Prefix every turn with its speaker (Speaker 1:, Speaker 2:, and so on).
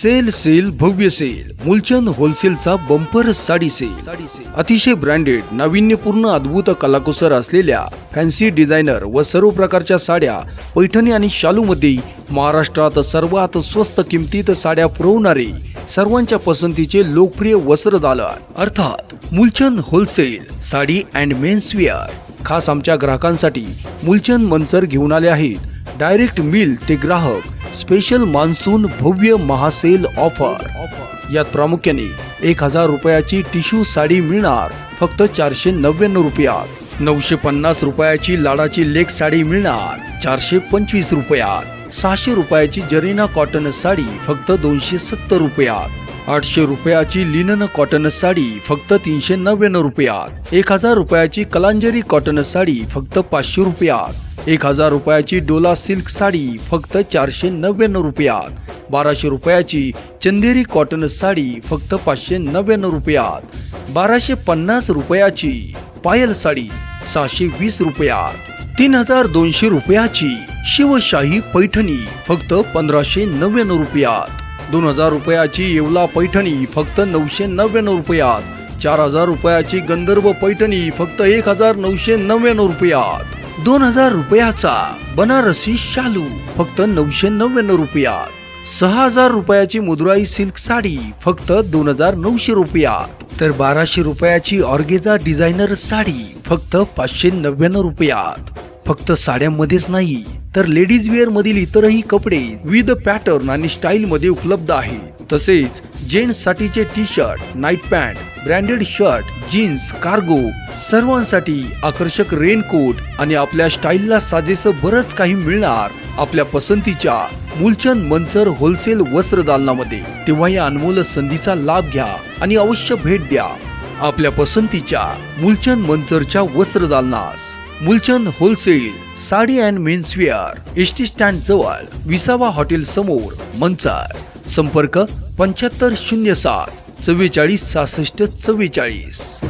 Speaker 1: Sale sale भव्य sale Mulchand होलसेलचा bumper sari sale. अतिशय ब्रँडेड नाविन्यपूर्ण अद्भुत कलाकुसर असलेल्या फॅन्सी डिझायनर व सर्व प्रकारच्या साड्या पैठणी आणि शालूमध्ये महाराष्ट्रात सर्वात स्वस्त किमतीत साड्या पुरवणारे सर्वांच्या पसंतीचे लोकप्रिय वस्त्र दालन. अर्थात Mulchand wholesale sari and menswear खास आमच्या ग्राहकांसाठी मुलचंद मंचर घेऊन आले आहेत. डायरेक्ट मिल ते ग्राहक स्पेशल मान्सून भव्य महासेल ऑफर. यात प्रामुख्याने एक हजार रुपयाची टिश्यू साडी मिळणार फक्त चारशे नव्याण्णव रुपयात. नऊशे पन्नास रुपयाची लाडाची लेक साडी मिळणार चारशे पंचवीस रुपयात. सहाशे रुपयाची जरीना कॉटन साडी फक्त दोनशे सत्तर रुपयात. आठशे रुपयाची लिनन कॉटन साडी फक्त तीनशे नव्याण्णव रुपयात. एक हजार रुपयाची कलांजरी कॉटन साडी फक्त पाचशे रुपयात. एक हजार रुपयाची डोला सिल्क साडी फक्त चारशे नव्याण्णव रुपयात. बाराशे रुपयाची चंदेरी कॉटन साडी फक्त पाचशे नव्याण्णव रुपयात. बाराशे पन्नास रुपयाची पायल साडी सहाशे वीस रुपयात. तीन हजार दोनशे रुपयाची शिवशाही पैठणी फक्त पंधराशे नव्याण्णव रुपयात. दोन हजार रुपयाची येवला पैठणी फक्त नऊशे नव्याण्णव रुपयात. चार हजार रुपयाची गंधर्व पैठणी फक्त एक हजार नऊशे नव्याण्णव रुपयात. दोन हजार रुपयाचा बनारसी शालू फक्त नऊशे नव्याण्णव रुपयात. सहा हजार रुपयाची मदुराई सिल्क साडी फक्त दोन हजार नऊशे रुपयात. तर बाराशे रुपयाची ऑर्गेजा डिझायनर साडी फक्त पाचशे नव्याण्णव रुपयात. फक्त साड्यांमध्येच नाही तर लेडीज वेअर मधील इतरही कपडे विविध पॅटर्न आणि स्टाईल मध्ये उपलब्ध आहेत. तसेच जेंट्ससाठीचे T shirt night pant branded shirt jeans cargo सर्वांसाठी आकर्षक रेनकोट आणि आपल्या स्टाईलला साजेसं बरंच काही मिळणार आपल्या पसंतीच्या मूलचंद मंचर होलसेल वस्त्र दालनामध्ये. तेव्हा या अनमोल संधीचा लाभ घ्या आणि अवश्य भेट द्या. आपल्या पसंतीच्या मूलचंद मंचरच्या वस्त्र दालनास. Mulchand wholesale sari and menswear S T stand जवळ विसावा हॉटेल समोर मंचर संपर्क पंच्याहत्तर शून्य सात चव्वेचाळीस सहासष्ट चव्वेचाळीस.